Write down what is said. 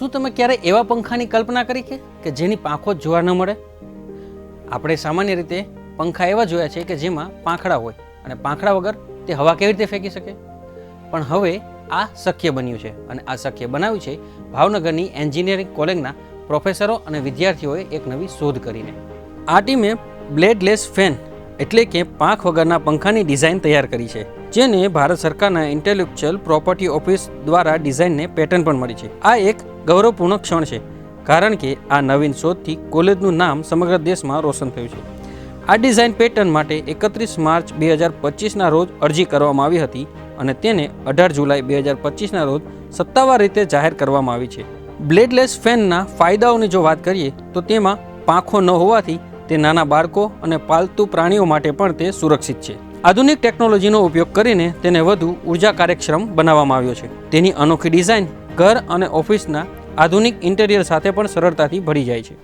શું તમે ક્યારે એવા પંખાની કલ્પના કરી છે કે જેની પાંખો જ જોવા ન મળે? આપણે સામાન્ય રીતે પંખા એવા જોયા છે કે જેમાં પાંખડા હોય અને પાંખડા વગર તે હવા કેવી રીતે ફેંકી શકે? પણ હવે આ શક્ય બન્યું છે અને આ શક્ય બનાવ્યું છે ભાવનગરની એન્જિનિયરિંગ કોલેજના પ્રોફેસરો અને વિદ્યાર્થીઓએ એક નવી શોધ કરીને. આ ટીમે બ્લેડલેસ ફેન એટલે કે પાંખ વગરના પંખાની ડિઝાઇન તૈયાર કરી છે, જેને ભારત સરકારના ઇન્ટેલેક્ચ્યુઅલ પ્રોપર્ટી ઓફિસ દ્વારા ડિઝાઇનને પેટર્ન પણ મળી છે. આ એક ગૌરવપૂર્ણ ક્ષણ છે, કારણ કે આ નવીન શોધથી કોલેજનું નામ સમગ્ર દેશમાં રોશન થયું છે. આ ડિઝાઇન પેટર્ન માટે એકત્રીસ માર્ચ બે હજાર પચીસના રોજ અરજી કરવામાં આવી હતી અને તેને અઢાર જુલાઈ બે હજાર પચીસના રોજ સત્તાવાર રીતે જાહેર કરવામાં આવી છે. બ્લેડલેસ ફેનના ફાયદાઓની જો વાત કરીએ, તો તેમાં પાંખો ન હોવાથી તે નાના બાળકો અને પાલતુ પ્રાણીઓ માટે પણ તે સુરક્ષિત છે. આધુનિક ટેકનોલોજીનો ઉપયોગ કરીને તેને વધુ ઊર્જા કાર્યક્ષમ બનાવવામાં આવ્યો છે. તેની અનોખી ડિઝાઇન, ઘર અને ઓફિસના આધુનિક ઇન્ટેરિયર સાથે પણ સરળતાથી ભળી જાય છે.